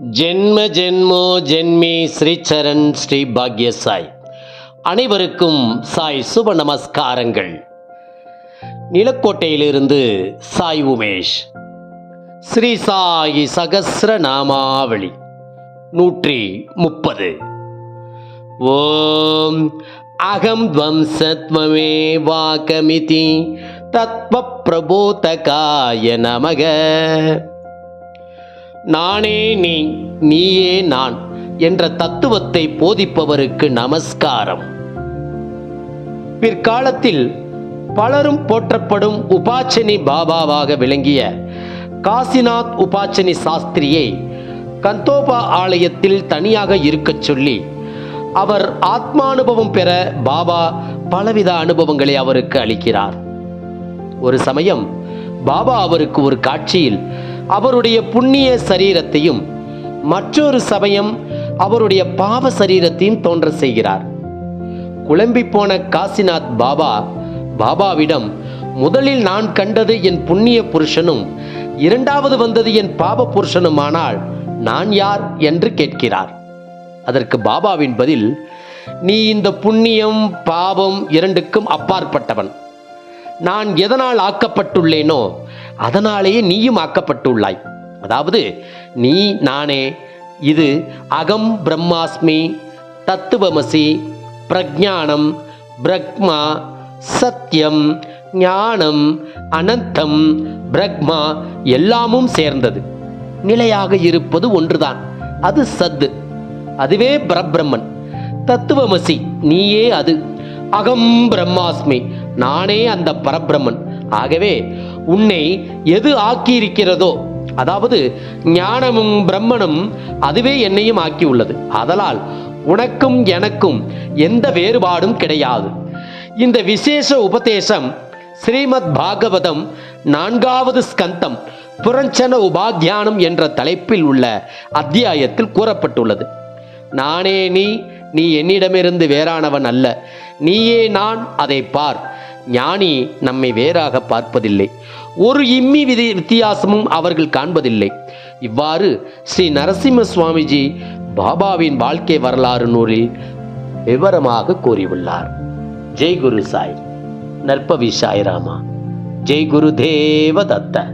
ஜென்ம ஜென்மோ ஜென்மி ஸ்ரீச்சரண் ஸ்ரீ பாக்ய சாய் அனைவருக்கும் சாய் சுப நமஸ்காரங்கள். நிலக்கோட்டையிலிருந்து சாய் உமேஷ். ஸ்ரீ சாயி சகசிர நாமாவளி நூற்றி முப்பது. ஓம் அகம் துவம்சத்வமே வாகமிதி தத்வ பிரபோதகாய நமக. நானே நீ நீயே நான் என்ற தத்துவத்தை போதிப்பவருக்கு நமஸ்காரம். பிற்காலத்தில் பலரும் போற்றப்படும் உபாச்சனி பாபாவாக விளங்கிய காசிநாத் உபாச்சனி சாஸ்திரியை கந்தோபா ஆலயத்தில் தனியாக இருக்கச் சொல்லி அவர் ஆத்மானுபவம் பெற பாபா பலவித அனுபவங்களை அவருக்கு அளிக்கிறார். ஒரு சமயம் பாபா அவருக்கு ஒரு காட்சியில் அவருடைய புண்ணிய சரீரத்தையும் மற்றொரு சமயம் அவருடைய பாவ சரீரத்தையும் தோன்ற செய்கிறார். குழம்பி போன காசிநாத் பாபா பாபாவிடம் முதலில் நான் கண்டது என் புண்ணிய புருஷனும் இரண்டாவது வந்தது என் பாவ புருஷனுமானால் நான் யார்? என்று கேட்கிறார். அதற்கு பாபாவின் பதில் நீ இந்த புண்ணியம் பாவம் இரண்டுக்கும் அப்பாற்பட்டவன். நான் எதனால் ஆக்கப்பட்டுள்ளேனோ அதனாலேயே நீயும் ஆக்கப்பட்டுள்ளாய். அதாவது நீ நானே இது அகம் பிரம்மாஸ்மி தத்துவமசி பிரஜானம் பிரக்மா சத்தியம் ஞானம் அனந்தம் பிரக்மா எல்லாமும் சேர்ந்தது. நிலையாக இருப்பது ஒன்றுதான். அது சத்து. அதுவே பரபிரம்மன் தத்துவமசி நீயே அது. அகம் பிரம்மாஸ்மி. நானே அந்த பரபிரம்மன். ஆகவே உன்னை எது ஆக்கியிருக்கிறதோ அதாவது ஞானமும் பிரம்மனும் அதுவே என்னையும் ஆக்கியுள்ளது. அதலால் உனக்கும் எனக்கும் எந்த வேறுபாடும் கிடையாது. இந்த விசேஷ உபதேசம் ஸ்ரீமத் பாகவதம் நான்காவது ஸ்கந்தம் புரஞ்சன உபாத்தியானம் என்ற தலைப்பில் உள்ள அத்தியாயத்தில் கூறப்பட்டுள்ளது. நானே நீ நீ என்னிடமிருந்து வேறானவன் அல்ல. நீயே நான் அதை பார். ஞானி நம்மை வேறாக பார்ப்பதில்லை. ஒரு இம்மி விதி வித்தியாசமும் அவர்கள் காண்பதில்லை. இவ்வாறு ஸ்ரீ நரசிம்ம சுவாமிஜி பாபாவின் வாழ்க்கை வரலாறு நூலில் விவரமாக கூறியுள்ளார். ஜெய் குரு சாய். நற்பவி சாய்ராமா. ஜெய் குரு தேவ தத்த